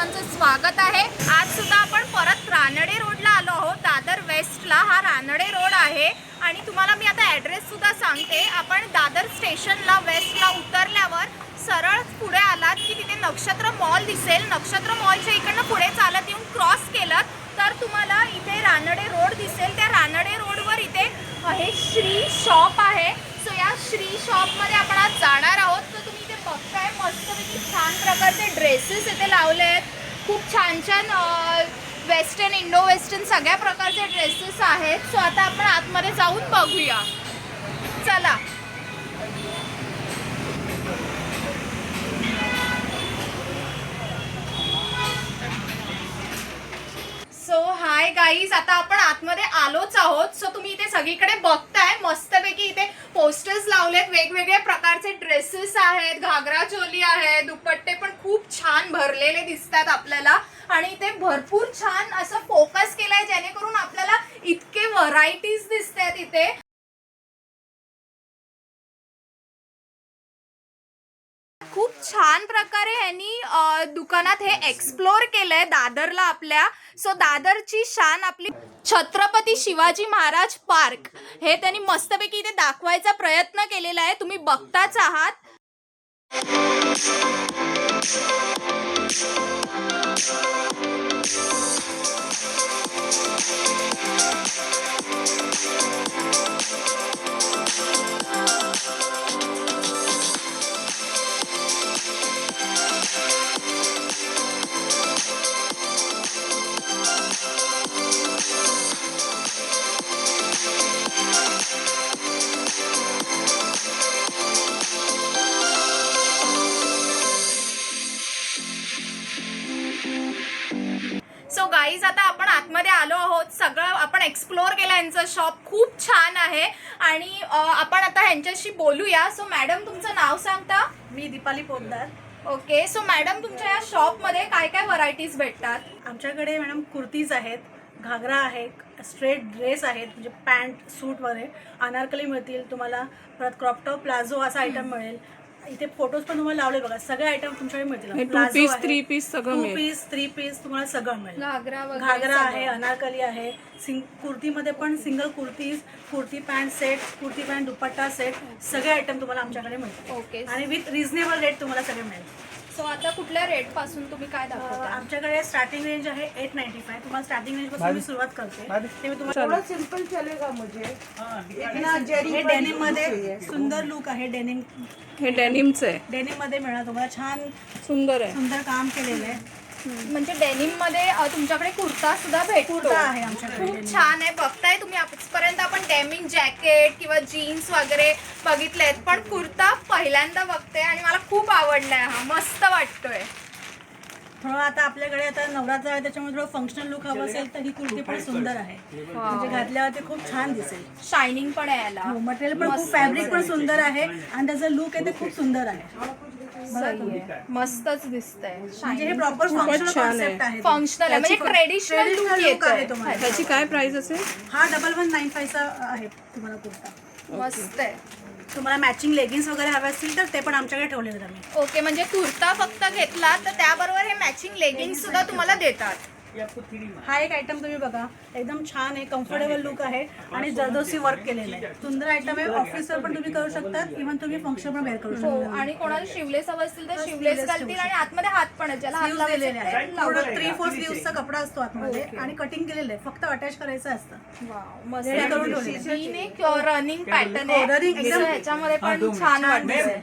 सर्वांचं स्वागत आहे. आज सुद्धा आपण परत रानडे रोडला आलो आहोत. दादर वेस्टला हा रानडे रोड आहे. आणि तुम्हाला मी आता ॲड्रेस सुद्धा सांगते. आपण दादर स्टेशनला वेस्टला उतरल्यावर सरळ पुढे आलात की तिथे नक्षत्र मॉल दिसेल. नक्षत्र मॉलच्या इकडनं पुढे चालत येऊन क्रॉस केलं तर तुम्हाला इथे रानडे रोड दिसेल. त्या रानडे रोडवर इथे हे श्री शॉप आहे. सो या श्री शॉपमध्ये आपण आज जाणार आहोत. तर काय मस्तपैकी छान प्रकारचे ड्रेसेस इथे लावले आहेत. खूप छान छान वेस्टर्न इंडो वेस्टर्न सगळ्या प्रकारचे ड्रेसेस आहेत. सो आता आपण आतमध्ये जाऊन बघूया. चला. सो हाय गाईज आता आपण आतमध्ये आलोच आहोत. सो तुम्ही इथे सगळीकडे बघताय. मस्तपैकी इथे पोस्टर्स लावलेत. वेगवेगळ्या प्रकारचे ड्रेसेस आहेत घागरा चोली आहे दुपट्टे पण खूप छान भरलेले दिसतात आपल्याला. आणि इथे भरपूर छान असं फोकस केलाय जेणेकरून आपल्याला इतके व्हरायटीज दिसतात इथे. खूप छान प्रकारे यांनी दुकानात हे एक्सप्लोर केलंय दादरला आपल्या. सो दादरची शान आपली छत्रपती शिवाजी महाराज पार्क. हे त्यांनी मस्तपैकी इथे दाखवायचा प्रयत्न केलेला आहे. तुम्ही बघताच आहात. सो गाईज आता आपण आतमध्ये आलो आहोत. सगळं आपण एक्सप्लोर केलं यांचं शॉप खूप छान आहे. आणि आपण आता ह्यांच्याशी बोलूया. सो मॅडम तुमचं नाव सांगता? मी Deepali Poddar okay so madam तुमच्या या शॉपमध्ये काय काय व्हरायटीज भेटतात? आमच्याकडे मॅडम कुर्तीज आहेत घागरा आहे स्ट्रेट ड्रेस आहेत म्हणजे पॅन्ट सूट वगैरे. अनारकली मिळतील तुम्हाला परत क्रॉपटॉप प्लाझो असा आयटम मिळेल. इथे फोटोज पण तुम्हाला लावले बघा. सगळे आयटम तुमच्याकडे मिळतील. two piece, three piece सगळं टू मिळेल. पीस थ्री पीस तुम्हाला सगळं मिळेल. घागरा वगैरे घागरा सगळं. आहे अनारकली आहे सिंग कुर्तीमध्ये पण single kurtis kurti pant set kurti pant dupatta set सगळे आयटम तुम्हाला आमच्याकडे मिळतील. ओके आणि विथ रिझनेबल रेट तुम्हाला सगळे मिळेल. सो आता कुठल्या रेटपासून तुम्ही काय दाखवता? आमच्याकडे स्टार्टिंग रेंज आहे एट नाईन्टी फाय तुम्हाला स्टार्टिंग रेंजपासून मी सुरुवात करते. ते मी तुम्हाला थोड़ा सिंपल चलेगा मुझे इतना जरी हे डेनिममध्ये सुंदर लुक आहे डेनिम हे डेनिमचं आहे. डेनिममध्ये मिळणार तुम्हाला छान सुंदर आहे. सुंदर काम केलेलं आहे. म्हणजे डेनिममध्ये तुमच्याकडे कुर्ता सुद्धा भेटतो. आहे आमच्याकडे खूप. छान आहे. बघताय तुम्ही आजपर्यंत आपण डेमिंग जॅकेट किंवा जीन्स वगैरे बघितलेत पण कुर्ता पहिल्यांदा बघते आणि मला खूप आवडलाय हा. मस्त वाटतोय. थोडं आता आपल्याकडे आता नवरात्र आहे त्याच्यामुळे थोडं फंक्शनल लुक हवं असेल तर ही कुर्ती पण सुंदर आहे. म्हणजे घातल्यावर ते खूप छान दिसेल. शायनिंग पण आहे याला. मटेरियल पण खूप फॅब्रिक पण सुंदर आहे आणि त्याचं लुक आहे ते खूप सुंदर आहे. सही आहे. मस्तच दिसतंय. म्हणजे हे प्रॉपर फंक्शनल छान आहे. कॉन्सेप्ट आहे फंक्शनल आहे. म्हणजे ट्रेडिशनल Traditional लुक look आहे तुम्हाला. काय प्राइस असेल? हा डबल वन नाईन फायचा आहे तुम्हाला कुर्ता. मस्त आहे. तुम्हाला मॅचिंग लेगिन्स वगैरे हवे असतील तर ते पण आमच्याकडे ठेवलेले आहेत आम्ही. ओके म्हणजे कुर्ता फक्त घेतला तर त्याबरोबर हे मॅचिंग लेगिंग सुद्धा तुम्हाला देतात. हा एक आयटम तुम्ही बघा. एकदम छान आहे कम्फर्टेबल लुक आहे. आणि जरदोसी वर्क केलेलं आहे. सुंदर आयटम आहे. ऑफिसवर पण तुम्ही करू शकता. इव्हन तुम्ही फंक्शन पण वेअर करू हो शकता. आणि कोणाला शिवलेस हवं असतील तर शिवलेस घालतील आणि आतमध्ये हात पण थ्री फोर स्लीव्हचा कपडा असतो आतमध्ये आणि कटिंग केलेलं आहे. फक्त अटॅच करायचं असतं. रनिंग पॅटर्न आहे. Running एकदम- So ह्याच्यामध्ये पण छान वाटतंय.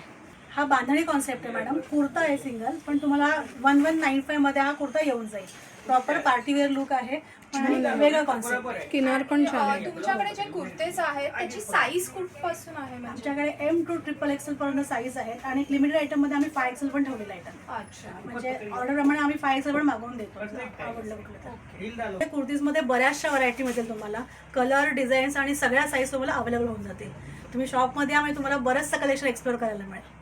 हा बांधणी कॉन्सेप्ट आहे मॅडम कुर्ता आहे सिंगल पण तुम्हाला वन वन नाईन फायमध्ये हा कुर्ता येऊन जाईल. प्रॉपर पार्टीवेअर लुक आहे. पण वेगळा कॉन्सेप्ट किनार पण छान आहे. तुमच्याकडे जे कुर्तेज आहेत त्याची साईज कुठपासून आहे म्हणजे? आमच्याकडे एम टू ट्रिपल एक्सेल पर्यंत साईज आहेत आणि लिमिटेड आयटममध्ये आम्ही फाय एक्सेल पण ठेवलेलं आयटम अच्छा. म्हणजे ऑर्डर प्रमाणे आम्ही फाय एक्सेल पण मागवून देतो. आवडलं कुठलं तर. कुर्तीजमध्ये बऱ्याचशा व्हरायटी मिळतील तुम्हाला कलर डिझाईन्स आणि सगळ्या साईज तुम्हाला अवेलेबल होऊन जातील. तुम्ही शॉपमध्ये आम्ही तुम्हाला बरंचसं कलेक्शन एक्सप्लोर करायला मिळेल.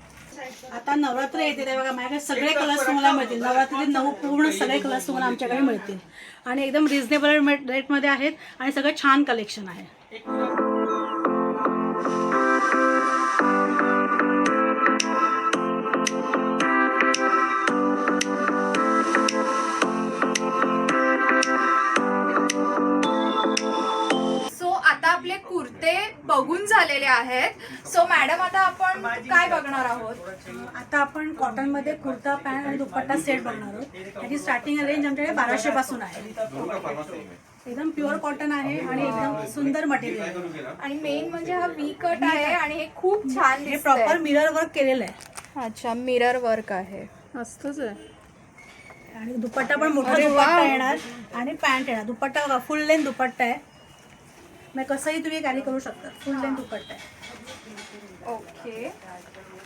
आता नवरात्र येते ते बघा माझ्याकडे सगळे कलर्स तुम्हाला मिळतील. नवरात्रीचे नऊ पूर्ण सगळे कलर्स तुम्हाला आमच्याकडे मिळतील. आणि एकदम रिझनेबल रेटमध्ये आहेत आणि सगळं छान कलेक्शन आहे. आलेले आहेत. सो मॅडम आता आपण काय बघणार आहोत? आता आपण कॉटनमध्ये कुर्ता पॅन्ट आणि दुपट्टा सेट बघणार आहोत. त्याची स्टार्टिंग रेंज आमच्याकडे बाराशे पासून आहे. एकदम प्युअर कॉटन आहे आणि एकदम सुंदर मटेरियल आहे. आणि मेन म्हणजे हा वी कट आहे आणि हे खूप छान हे दिसतंय. प्रॉपर मिरर वर्क केलेलं आहे. अच्छा मिरर वर्क आहे. मस्तच आहे. आणि दुपट्टा पण मोठा दुपट्टा. येणार आणि पॅन्ट येणार. दुपट्टा बघा फुल लेंथ दुपट्टा आहे. मग कसंही तुम्ही कॅरी करू शकता. फुल लेंथ दुपट्टा आहे. ओके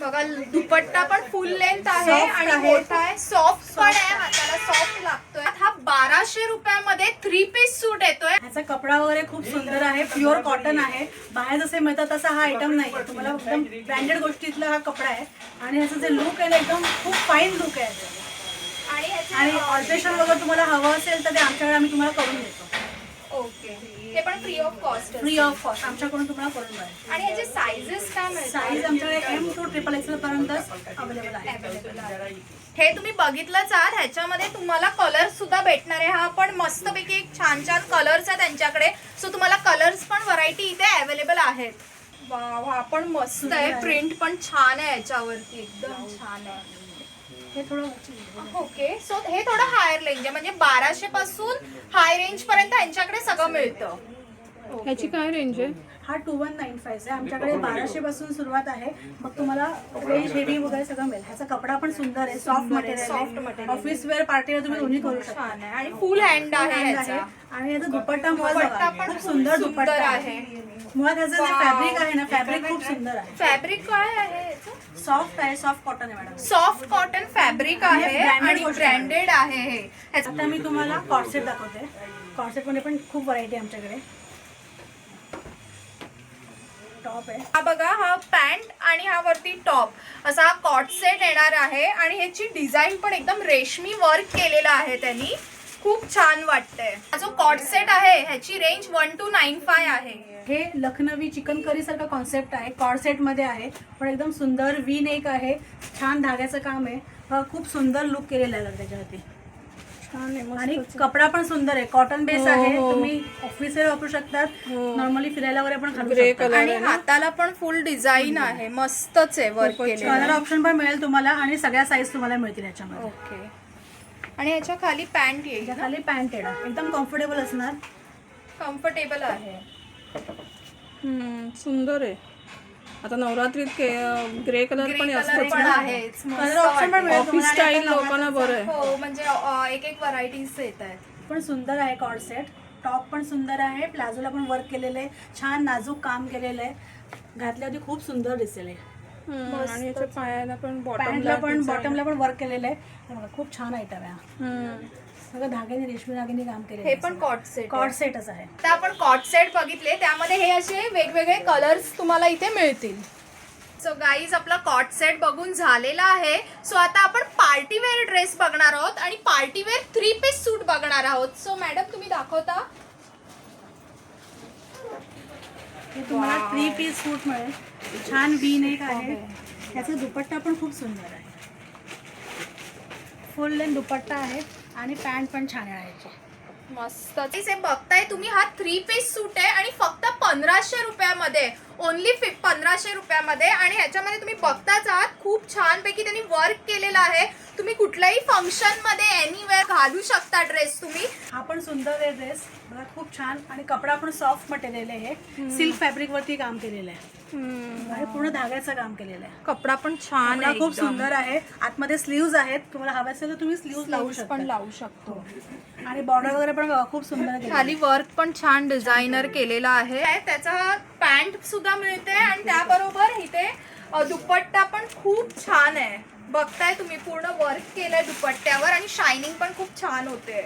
बघा दुपट्टा पण फुल लेंथ आहे Soft आणि आहे. मोठा आहे. सॉफ्ट पण आहे. हाताला सॉफ्ट लागतोय. हा बाराशे रुपयामध्ये थ्री पीस सूट येतोय. ह्याचा कपडा वगैरे खूप सुंदर आहे. प्युअर कॉटन आहे. बाहेर जसे मिळतात तसा हा आयटम नाही आहे तुम्हाला एकदम ब्रँडेड गोष्टीतला हा कपडा आहे. आणि ह्याचं जे लुक आहे ना एकदम खूप फाईन लुक आहे. आणि ह्याचे आणि ऑल्ट्रेशन वगैरे तुम्हाला हवं असेल तर ते आमच्याकडे आम्ही तुम्हाला करून देतो. ओके ते पण free of cost free of cost आमच्याकडून तुम्हाला करून मिळेल आणि ह्याचे साईजेस काय मिळतात? साईज आमच्याकडे एम टू ट्रिपल एक्सेल पर्यंत अवेलेबल आहे. हे तुम्ही बघितलंच आहात. ह्याच्यामध्ये तुम्हाला कलर सुद्धा भेटणार आहे हा. पण मस्तपैकी एक छान छान कलर्स आहे त्यांच्याकडे. सो तुम्हाला कलर्स पण व्हरायटी इथे अवेलेबल आहेत. हा पण मस्त आहे. प्रिंट पण छान आहे याच्यावरती. एकदम छान आहे. हे थोडं ओके सो हे थोडं हायर रेंज आहे. म्हणजे बाराशे पासून हाय रेंज पर्यंत यांच्याकडे सगळं मिळतं. ह्याची काय रेंज आहे? हा टू वन नाईन फाईव्ह आहे. आमच्याकडे बाराशे पासून सुरुवात आहे. मग तुम्हाला रेंज हेवी वगैरे सगळं मिळेल. ह्याचा कपडा पण सुंदर आहे. Soft material. ऑफिस वेअर पार्टीला तुम्ही दोन्ही करू शकता. आणि फुल हँड आहे आणि याचा दुपट्टा पण सुंदर दुपट्टा आहे. मुळात ह्याचं जे. फॅब्रिक आहे ना फॅब्रिक खूप सुंदर आहे. फॅब्रिक काय आहे? सॉफ्ट आहे सॉफ्ट कॉटन आहे मॅडम सॉफ्ट कॉटन फॅब्रिक आहे हे आणि. ब्रँडेड आहे. हे. ह्याचं- आता मी तुम्हाला कॉर्सेट दाखवते. कॉर्सेटमध्ये पण खूप व्हरायटी आहे आमच्याकडे. टॉप आहे. हा बघा हा पॅन्ट आणि हा वरती टॉप असा हा कॉट सेट येणार आहे आणि ह्याची डिझाईन पण एकदम रेशमी वर्क केलेला आहे त्यांनी. खूप छान वाटतंय. हा जो कॉट सेट आहे ह्याची range one two nine five आहे. हे लखनवी चिकन करी सारखा कॉन्सेप्ट आहे. कॉर्ड सेटमध्ये आहे. पण एकदम सुंदर वी नेक आहे. छान धाग्याचं काम आहे. खूप सुंदर लुक केलेलं आहे त्याच्यावरती. छान आहे आणि कपडा पण सुंदर आहे. कॉटन बेस हो, आहे. हो. तुम्ही ऑफिसवर वापरू शकतात. हो. नॉर्मली फिरायला वगैरे पण घालू Grey शकता. color. आणि आहे ना? हाताला पण फुल डिझाईन आहे. मस्तच आहे वर्क खूपच कलर ऑप्शन पण मिळेल तुम्हाला आणि सगळ्या साईज तुम्हाला मिळतील याच्यामध्ये. ओके आणि ह्याच्या खाली पॅन्ट येईल खाली पॅन्ट येणार. एकदम कम्फर्टेबल असणार. कम्फर्टेबल आहे. हम्म, सुंदर आहे. आता नवरात्रीत ग्रे कलर ग्रे पण कलर असतोच पण ना? आहे कलर ऑप्शन पण मिळेल ऑफिस तुम्हाला आणि स्टाईल आता लोकांना बरं आहे. हो म्हणजे अ, एक एक व्हरायटीज येत आहेत. पण सुंदर आहे कॉर्ड सेट टॉप पण सुंदर आहे. प्लाझोला पण वर्क केलेलं आहे. छान नाजूक काम केलेलं आहे. घातल्यावरती खूप सुंदर दिसेल हे. आणि याच्या पायाला पण बॉटमला पण बॉटमला पण वर्क केलेलं आहे. बघा, खूप छान आयटम आहे हा. सगळं धाग्याने रेशमी धाग्याने काम केलेलं हे पण कॉट सेट कॉर्ड सेटच आहे. आता आपण कॉट सेट बघितले. त्यामध्ये हे असे वेगवेगळे कलर्स तुम्हाला इथे मिळतील. सो गाईज आपला कॉट सेट बघून झालेला आहे. सो आता आपण पार्टी वेअर ड्रेस बघणार आहोत आणि party wear three piece suit बघणार आहोत. सो मॅडम तुम्ही दाखवता? तुम्हाला थ्री पीस सूट मिळेल. छान वी नेक आहे. त्याचा दुपट्टा पण खूप सुंदर आहे. फुल लेन दुपट्टा आहे आणि पॅन्ट पण छान आहे मस्त बघताय तुम्ही हा थ्री पीस सूट आहे आणि फक्त पंधराशे रुपयामध्ये. ओनली पंधराशे रुपयामध्ये आणि ह्याच्यामध्ये तुम्ही बघताच आहात खूप छानपैकी त्यांनी वर्क केलेलं आहे. तुम्ही कुठल्याही फंक्शनमध्ये एनिवेअर घालू शकता ड्रेस तुम्ही. हा पण सुंदर आहे ड्रेस बघा खूप छान. आणि कपडा पण सॉफ्ट मटेरियल आहे. हे सिल्क फॅब्रिक वरती काम केलेलं आहे. आणि पूर्ण धाग्याचं काम केलेलं आहे. कपडा पण छान कपडा खूप सुंदर आहे. आतमध्ये स्लीव्ज आहेत. तुम्हाला हवे असेल तर तुम्ही स्लीव्ज लावू पण शकता. लावू शकतो. आणि बॉर्डर वगैरे पण बघा खूप सुंदर केलेलं आहे. खाली वर्क पण छान डिझायनर केलेला आहे. त्याचा पॅन्ट सुद्धा मिळते आणि त्याबरोबर इथे दुपट्टा पण खूप छान आहे. बघताय तुम्ही पूर्ण वर्क केलंय दुपट्ट्यावर आणि शायनिंग पण खूप छान होते.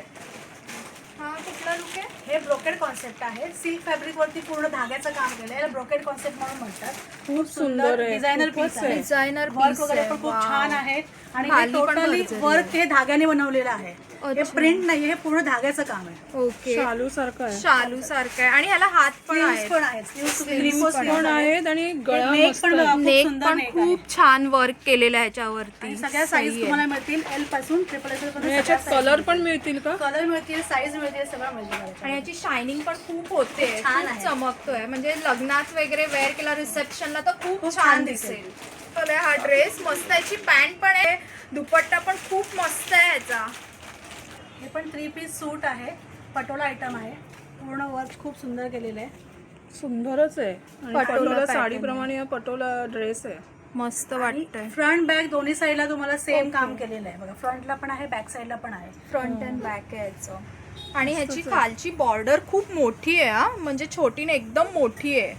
हा कुठला लुक आहे? हे ब्रोकेड कॉन्सेप्ट आहे. सिल्क फॅब्रिक वरती पूर्ण धाग्याचं काम केलं आहे ब्रोकेड कॉन्सेप्ट म्हणून म्हणतात. खूप सुंदर आहे, डिझायनर खूपच पीस आहे. डिझायनर वर्क वगैरे पण खूप छान आहे आणि टोटली वर्क हे धाग्याने बनवलेलं आहे. हे. प्रिंट नाही हे पूर्ण धाग्याचं काम आहे. ओके. शालू सारखं आहे. शालू सारखं आहे. आणि ह्याला हात पण स्लीव्स पण आहेत स्लीव्स Sleeves पण आहेत. आणि गळा नेक पण खूप नेक पण छान वर्क केलेलं आहे ह्याच्यावरती. आणि सगळ्या साईज तुम्हाला मिळतील एलपासून ट्रिपल आणि याच्यात कलर पण मिळतील का? कलर मिळतील साईज मिळतील सगळं मिळतं आणि. याची शायनिंग पण खूप होते. छान खूप. चमकतोय. म्हणजे लग्नात वगैरे वेअर केला रिसेप्शनला तर खूप छान दिसेल. तर हा ड्रेस मस्त याची पॅन्ट पण आहे. दुपट्टा पण खूप मस्त आहे याचा. हे पण थ्री पीस सूट आहे. पटोला आयटम आहे. पूर्ण वर्क खूप सुंदर केलेलं आहे. सुंदरच आहे. आणि पटोला साडीप्रमाणे हा पटोला ड्रेस आहे. मस्त वाटतंय. फ्रंट बॅक दोन्ही साईडला तुम्हाला सेम काम केलेलं आहे. बघा फ्रंटला पण आहे बॅक साईडला पण आहे. फ्रंट अँड बॅक आहे याचं. आणि ह्याची खालची बॉर्डर खूप मोठी आहे हा. म्हणजे छोटी नाही एकदम मोठी आहे.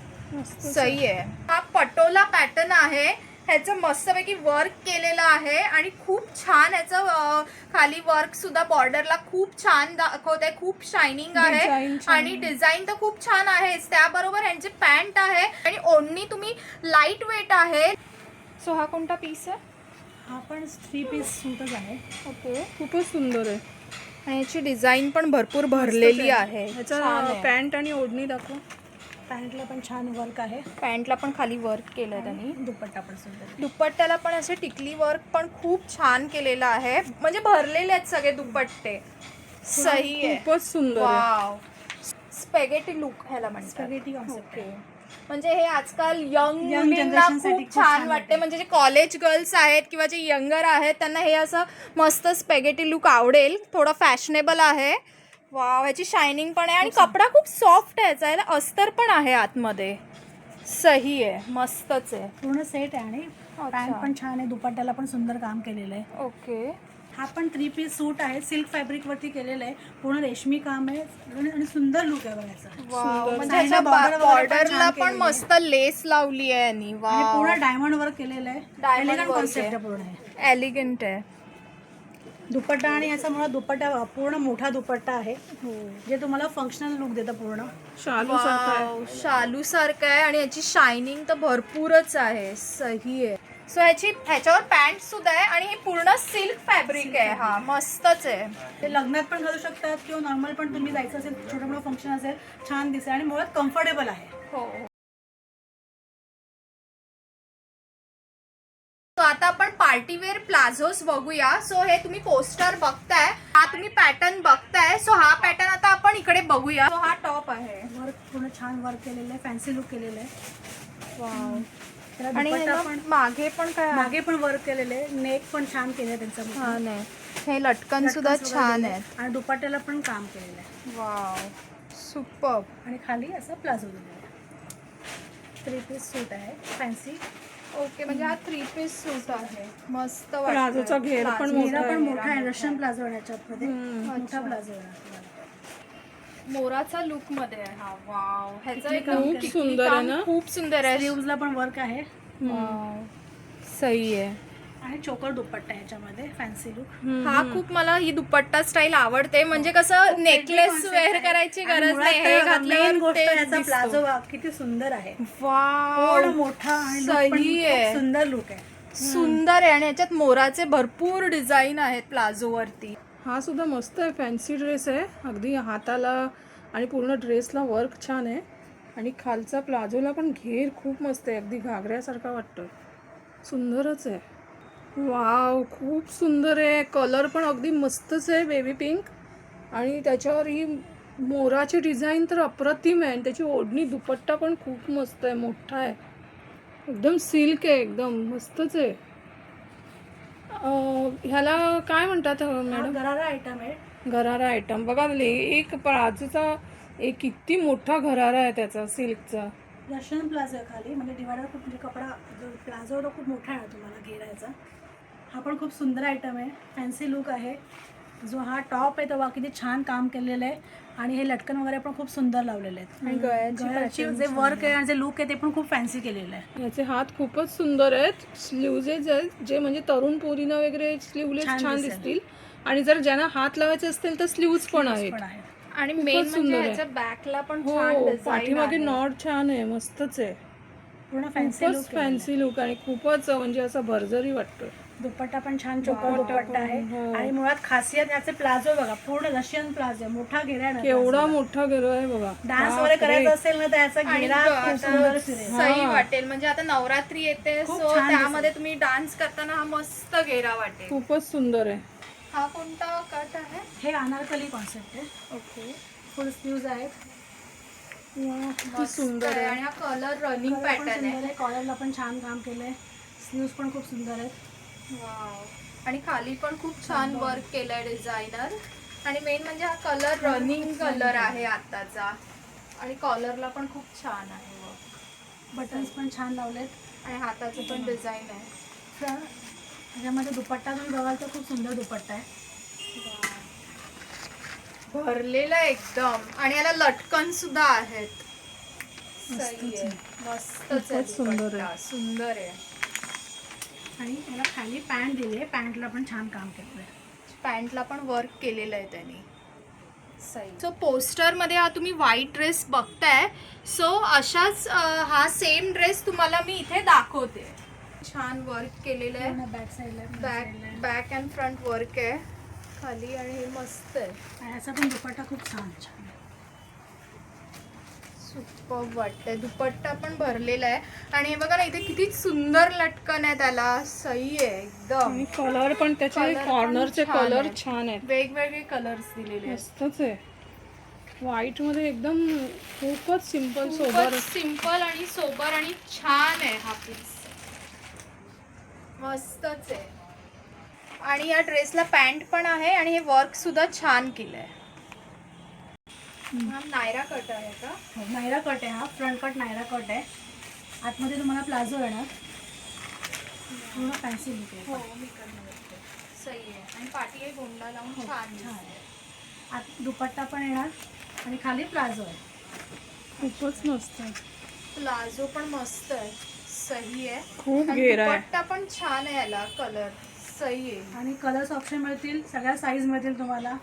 सही आहे. हा पटोला पॅटर्न आहे. ह्याचं मस्तपैकी वर्क केलेलं आहे आणि खूप छान ह्याचं खाली वर्क सुद्धा बॉर्डरला खूप छान दाखवत आहे खूप शायनिंग आहे. आणि डिझाईन तर खूप छान आहे त्याबरोबर यांची पॅन्ट आहे आणि ओढणी तुम्ही लाइट वेट आहे. सो हा कोणता पीस आहे? हा पण थ्री पीस सूटच आहे. ओके. खूपच सुंदर आहे. आणि याची डिझाईन पण भरपूर भरलेली आहे. ह्याचा पॅन्ट आणि ओढणी दाखव. पॅन्टला पण छान वर्क आहे. पॅन्टला पण खाली वर्क केलंय त्यांनी. दुपट्टा पण सुंदर दुपट्ट्याला पण असे टिकली वर्क पण खूप छान केलेलं आहे. म्हणजे भरलेले आहेत सगळे दुपट्टे. सही आहे. खूपच सुंदर वाव स्पेगेटी लुक ह्याला म्हणतात. स्पॅगेटी म्हणजे हे आजकाल यंग Young मुलींना generation साठी खूप खूप छान छान वाटते. म्हणजे जे कॉलेज गर्ल्स आहेत किंवा जे यंगर आहेत त्यांना हे असं मस्त स्पेगेटी लुक आवडेल. थोडं फॅशनेबल आहे. वाव ह्याची शायनिंग पण आहे. आणि कपडा खूप सॉफ्ट आहे याचा. याला अस्तर पण आहे आतमध्ये. सही आहे मस्तच आहे. पूर्ण सेट आहे आणि पॅन्ट पण छान आहे. दुपट्ट्याला पण सुंदर काम केलेलं आहे. ओके. हा पण थ्री पीस सूट आहे. सिल्क फॅब्रिक वरती केलेलं आहे. पूर्ण रेशमी काम आहे. आणि सुंदर लुक आहे बघायचा म्हणजे बॉर्डरला छान पण मस्त लेस लावली आहे यांनी. आणि वा पूर्ण डायमंड वर्क केलेलं आहे. Work कॉन्सेप्ट पूर्ण आहे एलिगंट आहे. दुपट्टा आणि याचा मुळात दुपट्टा पूर्ण मोठा दुपट्टा आहे. हो. जे तुम्हाला फंक्शनल लुक देतं पूर्ण. शालू सारखा शालू सारखं आहे आणि याची शायनिंग तर भरपूरच आहे. सही आहे. सो ह्याची ह्याच्यावर पॅन्ट सुद्धा आहे आणि हे पूर्ण सिल्क फॅब्रिक आहे. हा मस्तच आहे. ते लग्नात पण घालू शकतात किंवा नॉर्मल पण तुम्ही जायचं असेल छोटं मोठं फंक्शन असेल छान दिसेल आणि मुळात कम्फर्टेबल आहे. हो. पार्टीवेअर प्लाझोस बघूया. सो हे तुम्ही पोस्टर बघताय. हा तुम्ही पॅटर्न बघताय. सो हा पॅटर्न आता आपण इकडे बघूया. सो हा टॉप आहे. वर्क पूर्ण छान वर्क केलेलं आहे. फॅन्सी लुक केलेलं आहे. आणि दुपट्टा ह्याला पण मागे पण काय आहे? मागे पण वर्क केलेले आहे. नेक पण छान केलं आहे त्यांचं. छान आहे हे लटकन सुद्धा छान आहेत. आणि दुपट्ट्याला पण काम केलेलं आहे. वाव सुपर आणि खाली असं प्लाझो दिलेलं आहे. थ्री पीस सूट आहे. फॅन्सी ओके म्हणजे हा थ्री पीस सूट आहे. मस्त प्लाझोचा घेर पण प्लाझो. मोठा मेरा पण. मोठा आहे रशियन प्लाझो आहे याच्यामध्ये. मोठा अच्छा. प्लाझो आहे मोराचा लुकमध्ये आहे. हा वाव ह्याचं एकदम टिकली सुंदर आहे काम ना? खूप सुंदर आहे. स्लीव्हजला पण वर्क आहे. सही आहे. आणि चोकर दुपट्टा आहे याच्यामध्ये फॅन्सी लुक हा खूप मला ही दुपट्टा स्टाईल आवडते. म्हणजे कसं नेकलेस वेअर करायची गरज नाही. हे मेन गोष्ट याचा. प्लाझो किती सुंदर आहे. वाव. थोडं मोठा सही खूप आहे. सुंदर लुक आहे. सुंदर आहे आणि याच्यात मोराचे भरपूर डिझाईन आहेत प्लाझो वरती हा सुद्धा मस्त आहे. फॅन्सी ड्रेस आहे. अगदी हाताला आणि पूर्ण ड्रेसला वर्क छान आहे. आणि खालचा प्लाझोला पण घेर खूप मस्त आहे. अगदी घागऱ्यासारखा वाटतं सुंदरच आहे. वाव खूप सुंदर आहे. कलर पण अगदी मस्तच आहे बेबी पिंक आणि त्याच्यावर ही मोराची डिझाईन तर अप्रतिम आहे. आणि त्याची ओढणी दुपट्टा पण खूप मस्त आहे. मोठा आहे. एकदम सिल्क आहे एकदम मस्तच आहे. ह्याला काय म्हणतात मॅडम गरारा आयटम आहे. गरारा आयटम बघा ले एक प्राजूचा एक किती मोठा गरारा आहे त्याचा सिल्कचा रशियन प्लाझो खाली. म्हणजे डिवायडर खूप म्हणजे कपडा प्लाझो खूप मोठा आहे तुम्हाला घेरायचा हा पण खूप सुंदर आयटम आहे. फॅन्सी लुक आहे. जो हा टॉप आहे तो बघा किती छान काम केलेलं आहे. आणि हे लटकन वगैरे पण खूप सुंदर लावलेले आहेत. गळ्याची जे वर्क आहे. आणि जे लुक आहे ते पण खूप फॅन्सी केलेलं आहे. याचे हात खूपच सुंदर आहेत. स्लीवजेस आहेत जे म्हणजे तरुण पोरीनं वगैरे स्लीवलेस छान. दिसतील. आणि जर ज्यांना हात लावायचे असतील तर स्लीव्ज पण आहेत. आणि मेन म्हणजे सुंदर आहे. ह्याच्या बॅकला पण छान हो पाठीमागे नॉट छान आहे मस्तच आहे. पूर्ण फॅन्सी फॅन्सी लुक आणि खूपच म्हणजे असं भरजरी वाटतं दुपट्टा पण छान चोकर दुपट्टा आहे. हो. आणि मुळात खासियत याचे प्लाझो बघा पूर्ण रशियन प्लाझो आहे. मोठा घेरा केवढा मोठा गेलो आहे बघा. डान्स वगैरे करायचा असेल ना तर याचा आणि घेरा सही वाटेल. म्हणजे आता नवरात्री येते सो त्यामध्ये तुम्ही डान्स करताना हा मस्त घेरा वाटेल. खूपच सुंदर आहे. हा कोणता कट आहे? हे अनारकली कॉन्सेप्ट आहे. ओके. फुल स्लीव्ज आहेत किती सुंदर आहे. आणि हा कलर रनिंग पॅटर्न आहे. कॉलरला पण छान काम केलंय. स्लीव्ज पण खूप सुंदर आहेत. आणि खाली पण खूप छान वर्क केलंय डिझायनर आणि मेन म्हणजे हा कलर रनिंग कलर आहे आताचा. आणि कॉलरला पण खूप छान आहे वर्क बटन्स पण छान लावलेत. आणि हाताचं पण डिझाईन आहे. फ्र- त्याच्यामध्ये दुपट्टा तुम्ही बघाल तर खूप सुंदर दुपट्टा आहे. भरलेलं एकदम. आणि याला लटकन सुद्धा आहेत. मस्तच सुंदर आहे. सुंदर आहे. आणि याला खाली पॅन्ट दिली. आहे पॅन्टला पण छान काम केलं आहे पॅन्टला पण वर्क केलेलं आहे त्यांनी. सो पोस्टरमध्ये हा तुम्ही व्हाईट ड्रेस बघताय. सो अशाच हा सेम ड्रेस तुम्हाला मी इथे दाखवते. छान वर्क केलेलं आहे. बॅक साईडला back. Back and front work आहे. खाली आणि हे मस्त आहे. आणि याचा पण दुपट्टा खूप छान छान आहे. सुपर वाटतंय. दुपट्टा पण भरलेला आहे. आणि हे बघा ना इथे किती सुंदर लटकन आहे त्याला. सही आहे एकदम. आणि कलर पण त्याचे पण कॉर्नरचे छान कलर आहेत. छान आहेत. वेगवेगळे कलर्स दिलेले आहेत. मस्तच आहे. व्हाईटमध्ये एकदम खूपच सिंपल सोबर सिंपल आणि सोबर आणि छान आहे हा पीस मस्तच आहे. आणि या ड्रेसला पॅन्ट पण आहे आणि हे वर्क सुद्धा छान केलंय. नायरा कट आहे का हो, नायरा कट आहे हा फ्रंट कट नायरा कट आहे. आतमध्ये तुम्हाला प्लाझो येणार. पूर्ण फॅन्सी लुक आहे. हो मी करणार होते. सही आहे. आणि पाठी आहे गोंडा लावून छान छान दिसते. आहे. आत दुपट्टा पण येणार आणि खाली प्लाझो आहे. खूपच मस्त आहे. प्लाझो पण मस्त आहे. सही आहे. खूप आणि घेरा आहे. दुपट्टा पण छान आहे याला कलर सही आहे. आणि कलर्स ऑप्शन मिळतील सगळ्या साईज मिळतील तुम्हाला.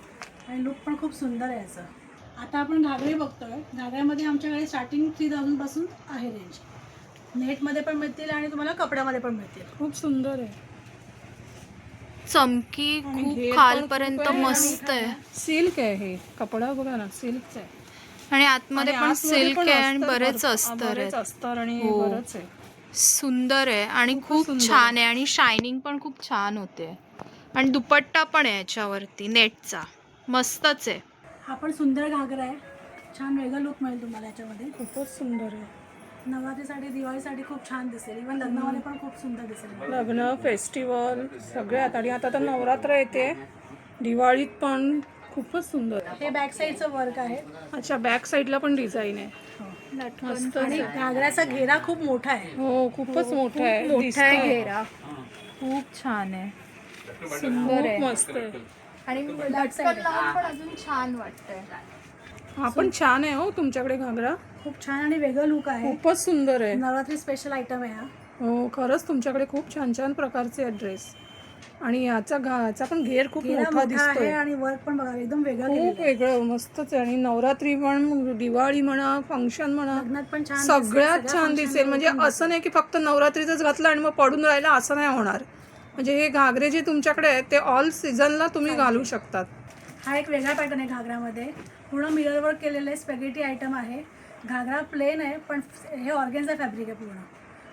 आणि लुक पण खूप सुंदर आहे याचं. आता आपण घागरे बघतोय. घागऱ्यामध्ये आमच्याकडे स्टार्टिंग थ्री पासून आहे रेंज नेटमध्ये पण मिळतील आणि तुम्हाला कपड्यामध्ये पण मिळतील. खूप सुंदर आहे. चमकी खूप खालपर्यंत मस्त आहे. सिल्क आहे हे. कपडा बघा ना सिल्कचा आहे. आणि आतमध्ये पण सिल्क आहे आणि बरेच अस्तर अस्तर आणि हो. बरंच आहे. सुंदर आहे आणि खूप छान आहे. आणि शायनिंग पण खूप छान होते. आणि दुपट्टा पण आहे याच्यावरती नेटचा. मस्तच आहे. हा पण सुंदर घागरा आहे. छान वेगळा लुक मिळेल तुम्हाला याच्यामध्ये. खूपच सुंदर आहे. नवरात्रीसाठी दिवाळीसाठी खूप छान दिसेल. इव्हन लग्नामध्ये पण खूप सुंदर दिसेल. लग्न फेस्टिवल सगळ्यात आणि आता तर नवरात्र येते. दिवाळीत पण खूपच सुंदर आहे. हे बॅक साईडचं वर्क आहे. अच्छा बॅक साईडला पण डिझाईन आहे. मस्त आणि घागऱ्याचा घेरा खूप मोठा आहे. हो खूपच मोठा आहे. मोठा आहे. घेरा. खूप छान आहे. सुंदर आहे. मस्त आहे. आणि लटकन लावून पण अजून छान वाटतंय. हा पण छान आहे हो तुमच्याकडे घागरा. खूप छान आणि वेगळं लुक आहे. खूपच सुंदर आहे. नवरात्री स्पेशल आयटम आहे हा. हो खरंच तुमच्याकडे खूप छान छान प्रकारचे ड्रेस आणि याचा घा याचा पण घेर खूप मोठा मोठा आहे दिसतोय आणि वर्क पण बघा एकदम वेगळं केलेलं खूप वेगळं मस्तच आहे. आणि नवरात्री पण दिवाळी म्हणा फंक्शन म्हणा. लग्नात पण छान दिसेल, सगळ्यात सगळ्या छान function दिसेल. मध्ये म्हणजे पण असं नाही की फक्त नवरात्रीतच घातलं आणि मग पडून राहिलं असं नाही होणार. म्हणजे हे घागरे जे तुमच्याकडे आहेत ते ऑल सीझनला तुम्ही घालू शकतात. हा एक वेगळा पॅटर्न आहे घागऱ्यामध्ये पूर्ण मिरर वर्क केलेलं स्पॅगेटी आयटम आहे. घागरा प्लेन आहे पण हे ऑर्गेनचा फॅब्रिक आहे पूर्ण.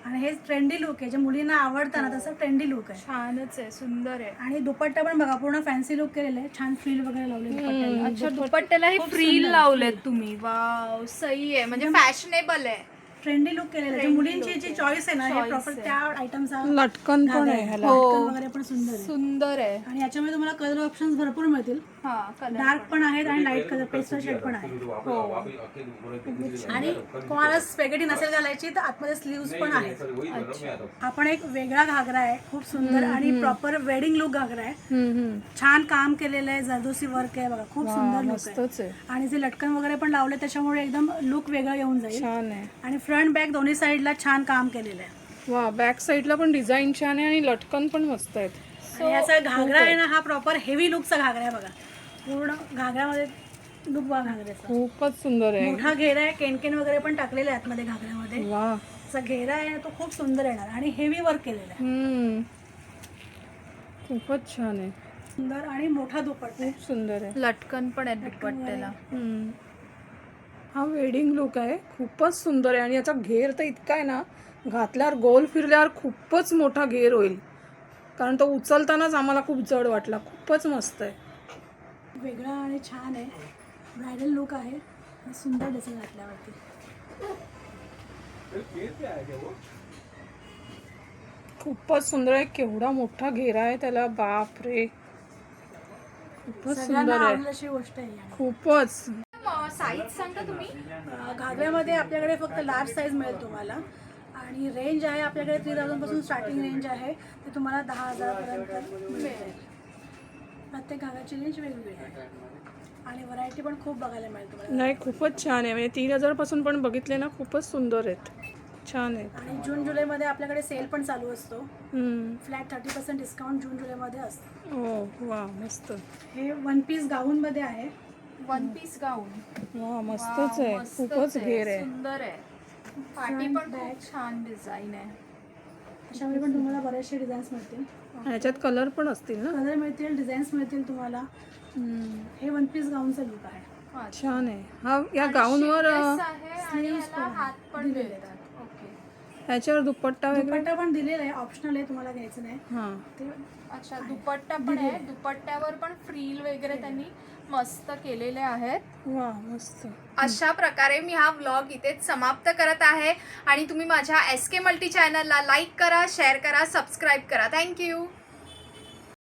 आणि हे ट्रेंडी लुक आहे जे मुलींना आवडतं ना तसं ट्रेंडी लुक आहे. छानच आहे सुंदर आहे. आणि दुपट्टा पण बघा पूर्ण फॅन्सी लुक केलेलं आहे. छान फ्रील वगैरे लावले दुपट्ट्याला. अच्छा दुपट्ट्याला हे फ्रील लावलेत तुम्ही. वाव सही आहे. म्हणजे फॅशनेबल आहे. ट्रेंडी लुक केलेलं आहे जे मुलींची जी चॉईस आहे ना हे प्रॉपर. त्या आयटमचा लटकन पण आहे ह्याला. वगैरे पण सुंदर आहे. सुंदर आहे. आणि याच्यामध्ये तुम्हाला कलर ऑप्शन्स भरपूर मिळतील. हा डार्क पण. आहेत आणि लाइट कलर पेस्टल शेड पण आहे आणि कोणाला स्पेगेटी नसेल घालायची तर आतमध्ये स्लीव्स पण आहेत. आपण एक वेगळा घागरा आहे खूप सुंदर आणि प्रॉपर वेडिंग लुक घागरा आहे. छान काम केलेलं आहे जरदोसी वर्क आहे बघा खूप सुंदर लुक आहे. आणि जे लटकन वगैरे पण लावले त्याच्यामुळे एकदम लुक वेगळा येऊन जाईल. छान आहे. आणि फ्रंट बॅक दोन्ही साईडला छान काम केलेलं आहे. वा बॅक साईडला पण डिझाईन छान आहे आणि लटकन पण मस्त आहेत. याचा घागरा आहे ना हा प्रॉपर हेवी लुकचा घागरा आहे बघा. पूर्ण घागऱ्यामध्ये बघा घागऱ्याचा. खूपच सुंदर आहे. मोठा घेरा आहे केनकेन वगैरे पण टाकलेले आहे आतमध्ये घागऱ्यामध्ये. वा. घेरा आहे तो खूप सुंदर येणार आणि हेवी वर्क केलेला आहे. हम्म. खूपच छान आहे. सुंदर आणि मोठा दुपट्टा आहे. खूप सुंदर आहे. लटकन पण आहे दुपट्ट्याला हम्म. हा वेडिंग लुक आहे. खूपच सुंदर आहे आणि याचा घेर तर इतका आहे ना घातल्यावर गोल फिरल्यावर खूपच मोठा घेर होईल. कारण तो उचलतानाच आम्हाला खूप जड वाटला. खूपच मस्त आहे. वेगळा आणि छान आहे. ब्रायडल लुक आहे. सुंदर डिझाईन घातल्यावरती. खूपच सुंदर आहे. केवढा मोठा घेरा आहे त्याला. बाप रे खूपच सुंदर आहे. गोष्ट आहे ही. खूपच. साईज सांगता तुम्ही? घागऱ्यामध्ये आपल्याकडे फक्त लार्ज साईज मिळेल तुम्हाला. आणि रेंज आहे आपल्याकडे थ्री थाउजंडपासून स्टार्टिंग रेंज आहे. ते तुम्हाला दहा हजारपर्यंत मिळेल. प्रत्येक घागऱ्याची रेंज वेगवेगळी आहे. आणि व्हरायटी पण खूप बघायला मिळेल तुम्हाला. नाही खूपच छान आहे. म्हणजे तीन हजारपासून पण बघितले ना खूपच सुंदर आहेत. छान आहेत. आणि जून जुलैमध्ये आपल्याकडे सेल पण चालू असतो. हम्म. फ्लॅट थर्टी पर्सेंट डिस्काउंट जून जुलैमध्ये असतं. हो वा मस्त. हे वन पीस गाऊनमध्ये आहे. One piece gown. वा मस्तच आहे. खूपच घेर आहे. सुंदर आहे. पाठी पण खूप छान डिझाईन आहे. अशामध्ये पण तुम्हाला बरेचसे डिझाईन्स मिळतील. ह्याच्यात कलर पण असतील ना? कलर मिळतील डिझाईन्स मिळतील तुम्हाला. हे वन पीस गाऊनचा लुक आहे. छान आहे. हा या गाऊनवर ह्याच्यावर दुपट्टा वगैरे? दुपट्टा पण दिलेला आहे. ऑप्शनल आहे तुम्हाला घ्यायचं नाही. हां. ते अच्छा दुपट्टा पण आहे. दुपट्ट्यावर पण फ्रील वगैरे त्यांनी मस्त केलेले आहेत. वा मस्त. अशा प्रकारे मी हा व्लॉग इथेच समाप्त करत आहे. आणि तुम्ही माझ्या एस के मल्टी चॅनलला लाईक करा शेअर करा सबस्क्राईब करा. Thank you